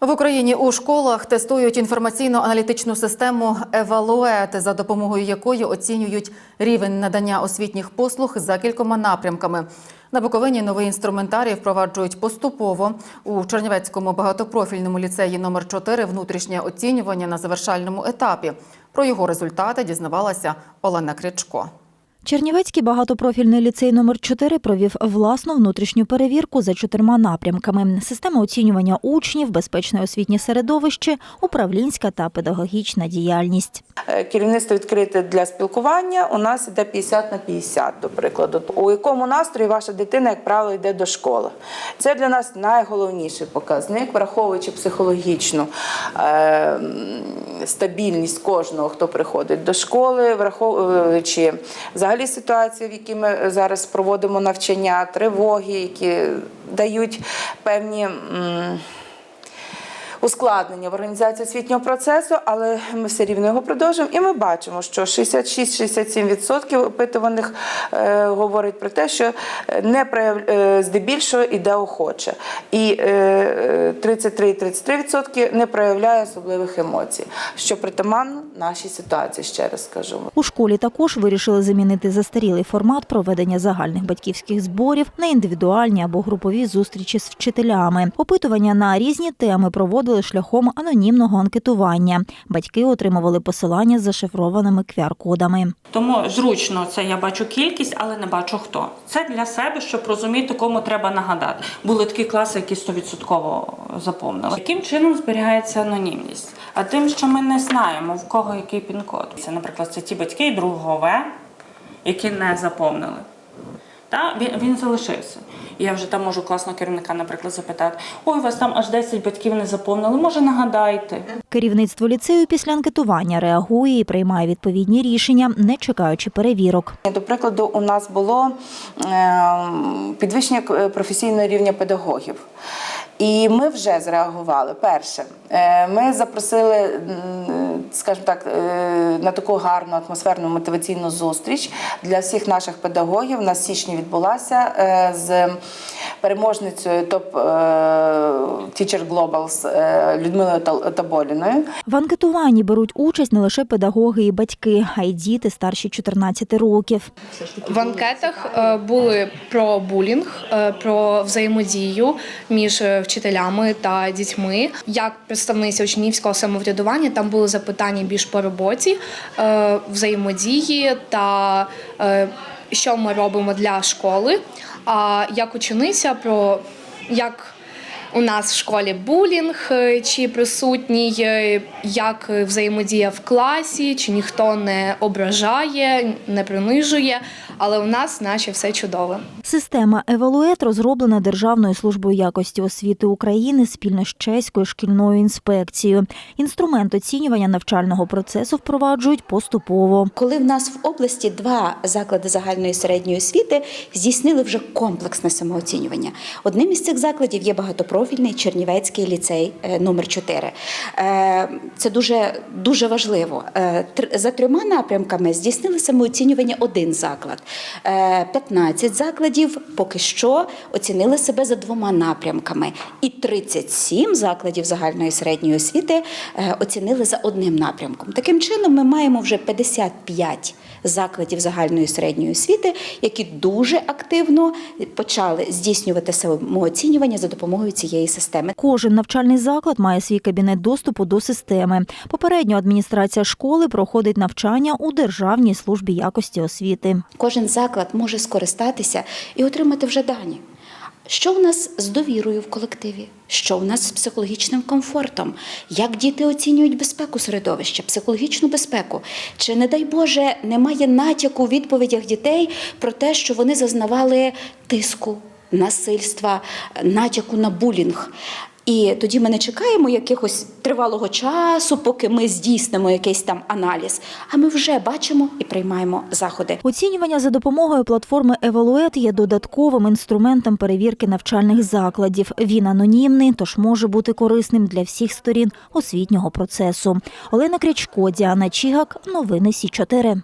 В Україні у школах тестують інформаційно-аналітичну систему Евалует, за допомогою якої оцінюють рівень надання освітніх послуг за кількома напрямками. На Буковині новий інструментарій впроваджують поступово. У Чернівецькому багатопрофільному ліцеї номер 4 внутрішнє оцінювання на завершальному етапі. Про його результати дізнавалася Олена Крячко. Чернівецький багатопрофільний ліцей номер 4 провів власну внутрішню перевірку за чотирма напрямками: система оцінювання учнів, безпечне освітнє середовище, управлінська та педагогічна діяльність. Е, Керівництво відкрите для спілкування. У нас йде 50 на 50, до прикладу. У якому настрої ваша дитина, як правило, йде до школи. Це для нас найголовніший показник, враховуючи психологічну е, стабільність кожного, хто приходить до школи, враховуючи взагалі ситуації, в якій ми зараз проводимо навчання, тривоги, які дають певні. Ускладнення в організації освітнього процесу, але ми все рівно його продовжуємо. І ми бачимо, що 66-67% опитуваних е, говорить про те, що не прояв... е, здебільшого іде охоче. І е, 33-33% не проявляє особливих емоцій, що притаманно нашій ситуації, ще раз скажу. У школі також вирішили замінити застарілий формат проведення загальних батьківських зборів на індивідуальні або групові зустрічі з вчителями. Опитування на різні теми проводили шляхом анонімного анкетування. Батьки отримували посилання з зашифрованими QR-кодами. Тому зручно це я бачу кількість, але не бачу хто. Це для себе, щоб розуміти, кому треба нагадати. Були такі класи, які 100% заповнили. Яким чином зберігається анонімність? А тим, що ми не знаємо, в кого який пін-код. Це, наприклад, це ті батьки другого В, які не заповнили. Та він, він залишився. І Я вже там можу класного керівника, наприклад, запитати: ой, у вас там аж 10 батьків не заповнили, може нагадайте. Керівництво ліцею після анкетування реагує і приймає відповідні рішення, не чекаючи перевірок. До прикладу, у нас було е, підвищення професійного рівня педагогів. І ми вже зреагували. Перше, е, ми запросили, скажімо так, е, на таку гарну атмосферну мотиваційну зустріч для всіх наших педагогів. На січні відбулася е, з переможницею топ Teacher Globals е, Людмилою Та- Таболіною. В анкетуванні беруть участь не лише педагоги і батьки, а й діти старші 14 років. В анкетах е, були про булінг, е, про взаємодію між вчителями та дітьми. Як представниця учнівського самоврядування, там були запитання більш по роботі, взаємодії та що ми робимо для школи. Як учениця про як у нас в школі булінг, е, чи присутній, е, як взаємодія в класі, чи ніхто не ображає, не принижує, але у нас наче все чудово. Система Евалует розроблена Державною службою якості освіти України спільно з чеською шкільною інспекцією. Інструмент оцінювання навчального процесу впроваджують поступово. Коли в нас в області два заклади загальної середньої освіти здійснили вже комплексне самооцінювання. Одним із цих закладів є багатопрофільний Чернівецький ліцей е, номер 4 Е, Це дуже, дуже важливо. Е, За трьома напрямками здійснили самооцінювання один заклад. Е, 15 закладів поки що оцінили себе за двома напрямками. І 37 закладів загальної середньої освіти е, оцінили за одним напрямком. Таким чином, ми маємо вже 55 закладів загальної середньої освіти, які дуже активно почали здійснювати самооцінювання за допомогою цієї системи. Кожен навчальний заклад має свій кабінет доступу до системи. Попередньо адміністрація школи проходить навчання у Державній службі якості освіти. Кожен заклад може скористатися і отримати вже дані. Що в нас з довірою в колективі? Що в нас з психологічним комфортом? Як діти оцінюють безпеку середовища, психологічну безпеку? Чи, не дай Боже, немає натяку у відповідях дітей про те, що вони зазнавали тиску, насильства, натяку на булінг? І тоді ми не чекаємо якихось тривалого часу, поки ми здійснимо якийсь там аналіз. А ми вже бачимо і приймаємо заходи. Оцінювання за допомогою платформи Евалует є додатковим інструментом перевірки навчальних закладів. Він анонімний, тож може бути корисним для всіх сторін освітнього процесу. Олена Крячко, Діана Чігак, новини Сі 4